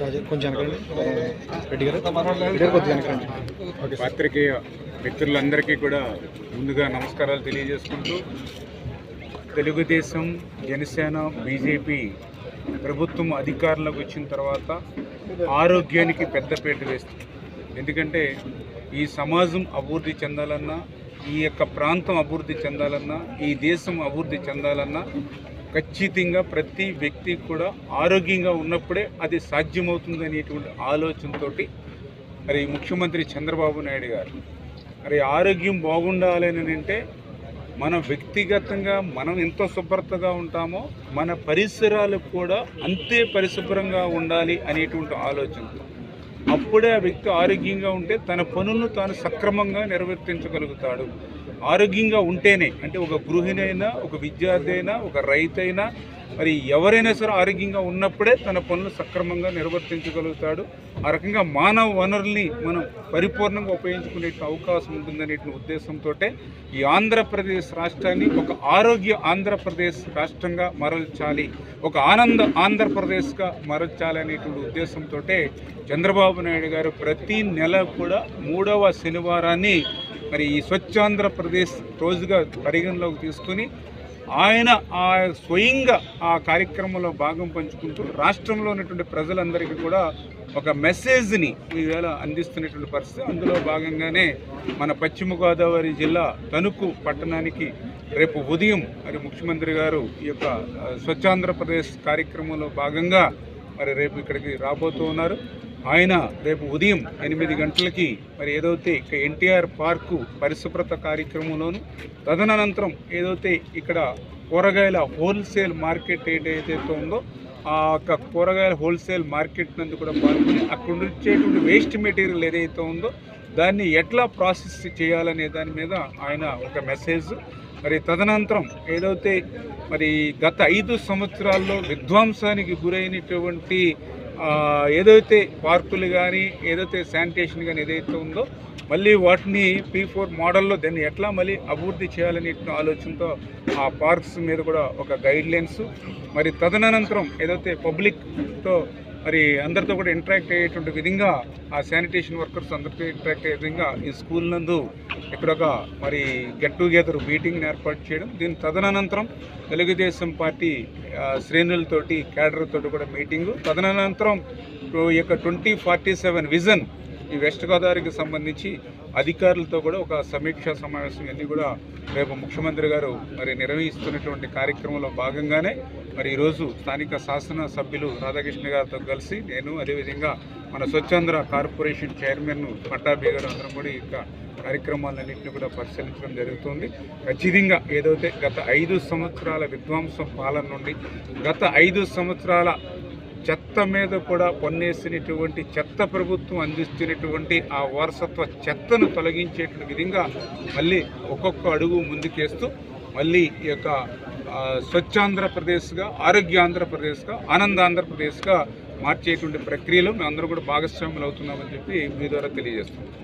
రాజు కొంచెం రెడ్డి గారు? పాత్రికేయ మిత్రులందరికీ కూడా ముందుగా నమస్కారాలు తెలియజేసుకుంటూ తెలుగుదేశం జనసేన బీజేపీ ప్రభుత్వం అధికారంలోకి వచ్చిన తర్వాత ఆరోగ్యానికి పెద్దపీట వేస్తుంది. ఎందుకంటే ఈ సమాజం అభివృద్ధి చెందాలన్నా ఈ యొక్క ప్రాంతం అభివృద్ధి చెందాలన్నా ఈ దేశం అభివృద్ధి చెందాలన్నా ఖచ్చితంగా ప్రతి వ్యక్తి కూడా ఆరోగ్యంగా ఉన్నప్పుడే అది సాధ్యమవుతుంది అనేటువంటి ఆలోచనతోటి మరి ముఖ్యమంత్రి చంద్రబాబు నాయుడు గారు మరి ఆరోగ్యం బాగుండాలని అంటే మనం వ్యక్తిగతంగా మనం ఎంత శుభ్రతగా ఉంటామో మన పరిసరాలు కూడా అంతే పరిశుభ్రంగా ఉండాలి అనేటువంటి ఆలోచనతో. అప్పుడే ఆ వ్యక్తి ఆరోగ్యంగా ఉంటే తన పనులను తాను సక్రమంగా నిర్వర్తించగలుగుతాడు. ఆరోగ్యంగా ఉంటేనే అంటే ఒక గృహిణి అయినా ఒక విద్యార్థి అయినా ఒక రైతు అయినా మరి ఎవరైనా సరే ఆరోగ్యంగా ఉన్నప్పుడే తన పనులు సక్రమంగా నిర్వర్తించగలుగుతాడు. ఆ రకంగా మానవ వనరుల్ని మనం పరిపూర్ణంగా ఉపయోగించుకునే అవకాశం ఉంటుందనే ఉద్దేశంతో ఈ ఆంధ్రప్రదేశ్ రాష్ట్రాన్ని ఒక ఆరోగ్య ఆంధ్రప్రదేశ్ రాష్ట్రంగా మరల్చాలి ఒక ఆనంద ఆంధ్రప్రదేశ్గా మరల్చాలి అనేటువంటి ఉద్దేశంతో చంద్రబాబు నాయుడు గారు ప్రతి నెల కూడా మూడవ శనివారాన్ని మరి ఈ స్వచ్ఛాంధ్రప్రదేశ్ రోజుగా పరిగణలోకి తీసుకుని ఆయన ఆ స్వయంగా ఆ కార్యక్రమంలో భాగం పంచుకుంటూ రాష్ట్రంలో ఉన్నటువంటి ప్రజలందరికీ కూడా ఒక మెసేజ్ని ఈవేళ అందిస్తున్నటువంటి పరిస్థితి. అందులో భాగంగానే మన పశ్చిమ గోదావరి జిల్లా తణుకు పట్టణానికి రేపు ఉదయం మరి ముఖ్యమంత్రి గారు ఈ యొక్క స్వచ్ఛాంధ్రప్రదేశ్ కార్యక్రమంలో భాగంగా మరి రేపు ఇక్కడికి రాబోతూ ఉన్నారు. ఆయన రేపు ఉదయం ఎనిమిది గంటలకి మరి ఏదైతే ఇక ఎన్టీఆర్ పార్కు పరిశుభ్రత కార్యక్రమంలోను తదనంతరం ఏదైతే ఇక్కడ కూరగాయల హోల్సేల్ మార్కెట్ ఏదైతే ఉందో ఆ యొక్క కూరగాయల హోల్సేల్ మార్కెట్ నందు కూడా పాల్గొని అక్కడ వచ్చేటువంటి వేస్ట్ మెటీరియల్ ఏదైతే ఉందో దాన్ని ఎట్లా ప్రాసెస్ చేయాలనే దాని మీద ఆయన ఒక మెసేజ్. మరి తదనంతరం ఏదైతే మరి గత ఐదు సంవత్సరాల్లో విధ్వంసానికి గురైనటువంటి ఏదైతే పార్కులు కానీ ఏదైతే శానిటేషన్ కానీ ఏదైతే ఉందో మళ్ళీ వాటిని పీ ఫోర్ మోడల్లో దాన్ని ఎట్లా మళ్ళీ అభివృద్ధి చేయాలనే ఆలోచనతో ఆ పార్క్స్ మీద కూడా ఒక గైడ్ లైన్స్ మరి తదనంతరం ఏదైతే పబ్లిక్తో మరి అందరితో కూడా ఇంటరాక్ట్ అయ్యేటువంటి విధంగా ఆ శానిటేషన్ వర్కర్స్ అందరితో ఇంటరాక్ట్ అయ్యే విధంగా ఈ స్కూల్ నందు ఇక్కడ ఒక మరి గెట్ టుగెదర్ మీటింగ్ని ఏర్పాటు చేయడం దీని తదనంతరం తెలుగుదేశం పార్టీ శ్రేణులతోటి క్యాడర్తో తోటి కూడా మీటింగు. తదనంతరం ఈ యొక్క ట్వంటీ ఫార్టీ సెవెన్ విజన్ ఈ వెస్ట్ గోదావరికి సంబంధించి అధికారులతో కూడా ఒక సమీక్షా సమావేశం ఇవన్నీ కూడా రేపు ముఖ్యమంత్రి గారు మరి నిర్వహిస్తున్నటువంటి కార్యక్రమంలో భాగంగానే మరి ఈరోజు స్థానిక శాసన సభ్యులు రాధాకృష్ణ గారితో కలిసి నేను అదేవిధంగా మన స్వచ్ఛాంధ్ర కార్పొరేషన్ చైర్మన్ పట్టాభి గారు అందరం కూడా ఇంకా యొక్క కార్యక్రమాలన్నింటినీ కూడా పరిశీలించడం జరుగుతుంది. ఖచ్చితంగా ఏదైతే గత ఐదు సంవత్సరాల విధ్వంసం పాలన నుండి గత ఐదు సంవత్సరాల చెత్త మీద కూడా పన్నేసినటువంటి చెత్త ప్రభుత్వం అందిస్తున్నటువంటి ఆ వారసత్వ చెత్తను తొలగించేటువంటి విధంగా మళ్ళీ ఒక్కొక్క అడుగు ముందుకేస్తూ మళ్ళీ ఈ యొక్క స్వచ్ఛాంధ్రప్రదేశ్గా ఆరోగ్య ఆంధ్రప్రదేశ్గా ఆనంద ఆంధ్రప్రదేశ్గా మార్చేటువంటి ప్రక్రియలో మేమందరం కూడా భాగస్వాములు అవుతున్నామని చెప్పి మీ ద్వారా తెలియజేస్తున్నాం.